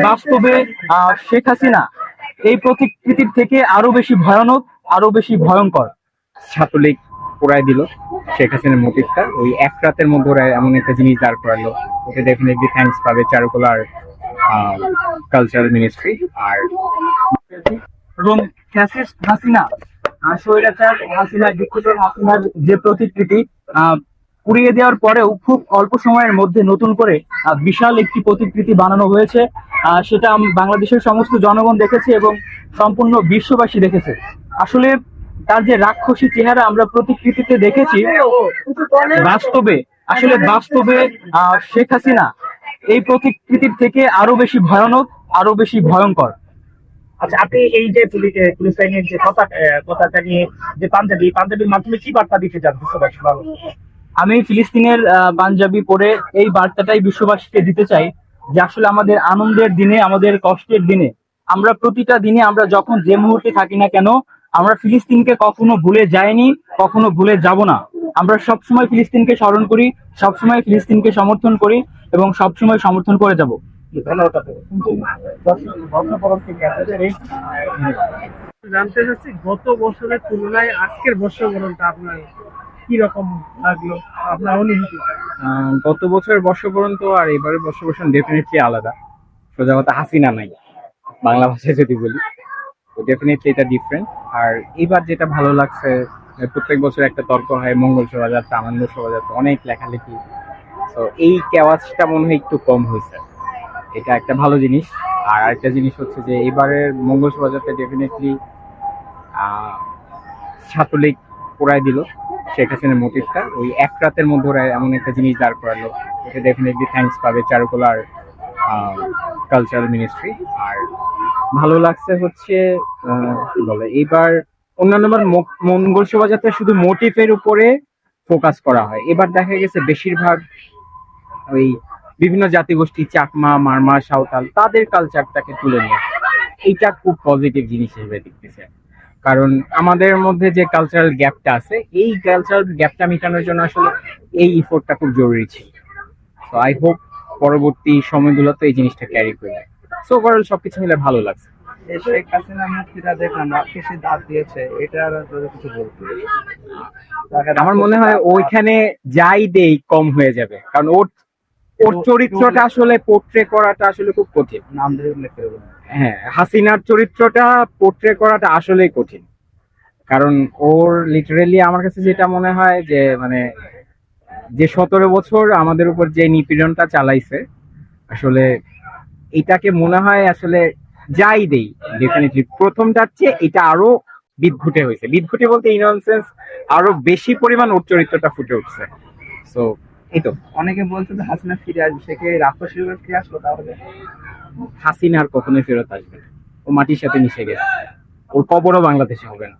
বাস্তবে আহ, শেখ হাসিনা এই প্রতিকৃতির থেকে আরও বেশি ভয়ানক আরও বেশি ভয়ঙ্কর। ছাত্রলীগ পোড়ায় দিল শেখ হাসিনার মোটিভটা ওই এক রাতের মধ্যে ওরা এমন একটা জিনিস দাঁড় করালো। ওকে ডেফিনেটলি থ্যাঙ্কস পাবে চারুকলার কালচারাল মিনিস্ট্রি আর হাসিনা স্বৈরাচার হাসিনা ডিক্টেটর হাসিনার যে প্রতিকৃতি আহ, পুড়িয়ে দেওয়ার পরেও খুব অল্প সময়ের মধ্যে নতুন করে বিশাল একটি প্রতিকৃতি বানানো হয়েছে। সেটা বাংলাদেশের সমস্ত জনগণ দেখেছে এবং সম্পূর্ণ বিশ্ববাসী দেখেছে। আসলে তার যে রাক্ষসী চেহারা আমরা প্রতিকৃতিতে দেখেছি বাস্তবে আসলে বাস্তবে আহ, শেখ হাসিনা এই প্রতিকৃতির থেকে আরও বেশি ভয়ানক আরও বেশি ভয়ঙ্কর। আচ্ছা আপনি এই যে পুলিশ লাইনের যে কথা কথাটা নিয়ে যে পাঞ্জাবি পাঞ্জাবির মাধ্যমে কি বার্তা দিতে চান বিশ্ববাসী? আমি ফিলিস্তিনের পাঞ্জাবি পরে এই বার্তাটাই বিশ্ববাসীকে দিতে চাই। যে আসলে আমাদের আনন্দের দিনে আমাদের কষ্টের দিনে আমরা প্রতিটা দিনে আমরা যখন যে মুহূর্তে থাকি না কেন আমরা ফিলিস্তিনকে কখনো ভুলে যাইনি কখনো ভুলে যাব না। আমরা সবসময় ফিলিস্তিনকে স্মরণ করি সবসময় ফিলিস্তিনকে সমর্থন করি এবং সবসময় সমর্থন করে যাব। জানতে চাচ্ছি গত বছরের তুলনায় আজকের বর্ষবরণটা আপনার কি রকম লাগল আপনার অনুভূতি গত বছরের বর্ষবরণ তো আর এবারের বর্ষবরণ ডেফিনেটলি আলাদা। সোজা কথা হাসিনা নাই, বাংলা ভাষায় যদি বলি। তো ডেফিনেটলি এটা ডিফারেন্ট আর এবার যেটা ভালো লাগছে প্রত্যেক বছর একটা তর্ক হয়, মঙ্গল শোভাযাত্রা, আনন্দ শোভাযাত্রা, অনেক লেখালেখি। তো এই কেওয়াজটা মনে হয় একটু কম হয়েছে। এটা একটা ভালো জিনিস। আর আরেকটা জিনিস হচ্ছে যে, এবারের মঙ্গল শোভাযাত্রা ডেফিনেটলি ছাত্রলীগ পোড়ায় দিল। শেখ হাসিনার মোটিভটা, ওই এক রাতের মধ্যে ওরা এমন একটা জিনিস দাঁড় করালো, ওকে ডেফিনেটলি থ্যাঙ্কস পাবে চারুকলার কালচারাল মিনিস্ট্রি আর ভালো লাগছে হচ্ছে কি বলে এইবার অন্যান্যবার মো- মঙ্গল শোভাযাত্রা শুধু মোটিভের উপরে ফোকাস করা হয় এবার দেখা গেছে বেশিরভাগ ওই বিভিন্ন জাতিগোষ্ঠী, চাকমা, মারমা, সাঁওতাল, তাদের কালচারটাকে তুলে নিয়ে। এইটা খুব পজিটিভ জিনিস হিসেবে দেখতেছে কারণ আমাদের মধ্যে যে কালচারাল গ্যাপটা আছে এই কালচারাল গ্যাপটা মেটানোর জন্য আসলে এই ইফোর্টটা খুব জরুরি ছিল। তো আই হোপ পরবর্তী সময়গুলোতে এই জিনিসটা ক্যারি করবে সো ওভারঅল সবকিছু মিলে ভালো লাগছে। শেখ হাসিনা মুক্তিটা দেখলাম রাক্ষসী দাঁত দিয়েছে এটার কিছু বলতে আমার মনে হয় ওইখানে যাই দেই কম হয়ে যাবে। কারণ ওর ওর চরিত্রটা আসলে পোট্রে করাটা আসলে খুব কঠিন। নাম ধরে উল্লেখ করে হ্যাঁ হাসিনার চরিত্রটা পোট্রে করাটা আসলেই কঠিন। কারণ ওর লিটারেলি আমার কাছে যেটা মনে হয় যে মানে যে সতেরো বছর আমাদের উপর যে নিপীড়নটা চালাইছে আসলে এটাকে মনে হয় আসলে যাই দেই ডেফিনেটলি প্রথমটার চেয়ে এটা আরও বিদঘুটে হয়েছে। বিদঘুটে বলতে ইনসেন্স আরও বেশি পরিমাণ ওর চরিত্রটা ফুটে উঠছে। সো এই তো। অনেকে বলছে যে হাসিনা ফিরে আসবে সে কি রাক্ষসী রূপে ফিরে আসলো তাহলে? হাসিনা আর কখনোই ফেরত আসবে না। ও মাটির সাথে মিশে গেছে। ওর কবরও বাংলাদেশে হবে না।